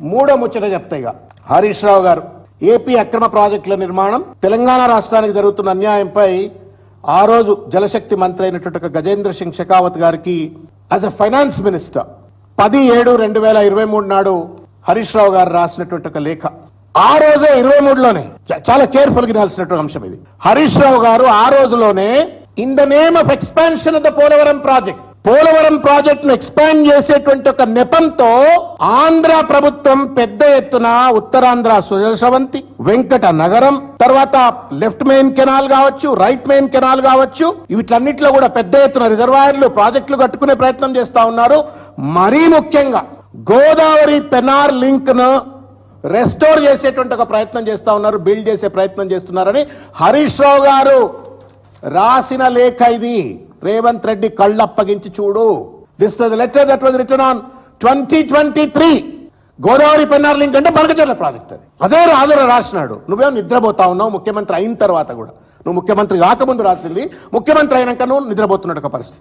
మూడో ముచ్చట చెప్తాయి ఇక. హరీష్ రావు గారు ఏపీ అక్రమ ప్రాజెక్టుల నిర్మాణం తెలంగాణ రాష్ట్రానికి జరుగుతున్న అన్యాయంపై ఆ రోజు జలశక్తి మంత్రి అయినటువంటి గజేంద్ర సింగ్ షెకావత్ గారికి యాజ్ అ ఫైనాన్స్ మినిస్టర్ పది ఏడు రెండు వేల ఇరవై మూడు నాడు హరీష్ రావు గారు రాసినటువంటి ఒక లేఖ. ఆ రోజే ఇరవై మూడులోనే చాలా కేర్ఫుల్గా అంశం ఇది. హరీష్ రావు గారు ఆ రోజులోనే in the name of expansion of the Polavaram project Polavaram ప్రాజెక్టును ఎక్స్పాండ్ చేసేటువంటి ఒక నెపంతో ఆంధ్ర ప్రభుత్వం పెద్ద ఎత్తున ఉత్తరాంధ్ర సుజలశవంతి వెంకట నగరం తర్వాత లెఫ్ట్ మెయిన్ కెనాల్ కావచ్చు రైట్ మెయిన్ కెనాల్ కావచ్చు వీటన్నిటిలో కూడా పెద్ద ఎత్తున రిజర్వాయర్లు ప్రాజెక్టులు కట్టుకునే ప్రయత్నం చేస్తా ఉన్నారు. మరీ ముఖ్యంగా గోదావరి పెనార్ లింక్ను రెస్టోర్ చేసేటువంటి ఒక ప్రయత్నం చేస్తా ఉన్నారు బిల్డ్ చేసే ప్రయత్నం చేస్తున్నారని హరీష్ రావు గారు రాసిన లేఖ ఇది. రేవంత్ రెడ్డి కళ్ళు అప్పగించి చూడు. This the letter that was return on twenty twenty three Godavari Pennar link అంటే బనకచర్ల ప్రాజెక్ట్ అది. అదే రాజురా రాసినాడు. నువ్వేం నిద్రపోతా ఉన్నావు? ముఖ్యమంత్రి అయిన తర్వాత కూడా. నువ్వు ముఖ్యమంత్రి కాకముందు రాసింది. ముఖ్యమంత్రి అయినాక నువ్వు నిద్రపోతున్నట్టు ఒక పరిస్థితి.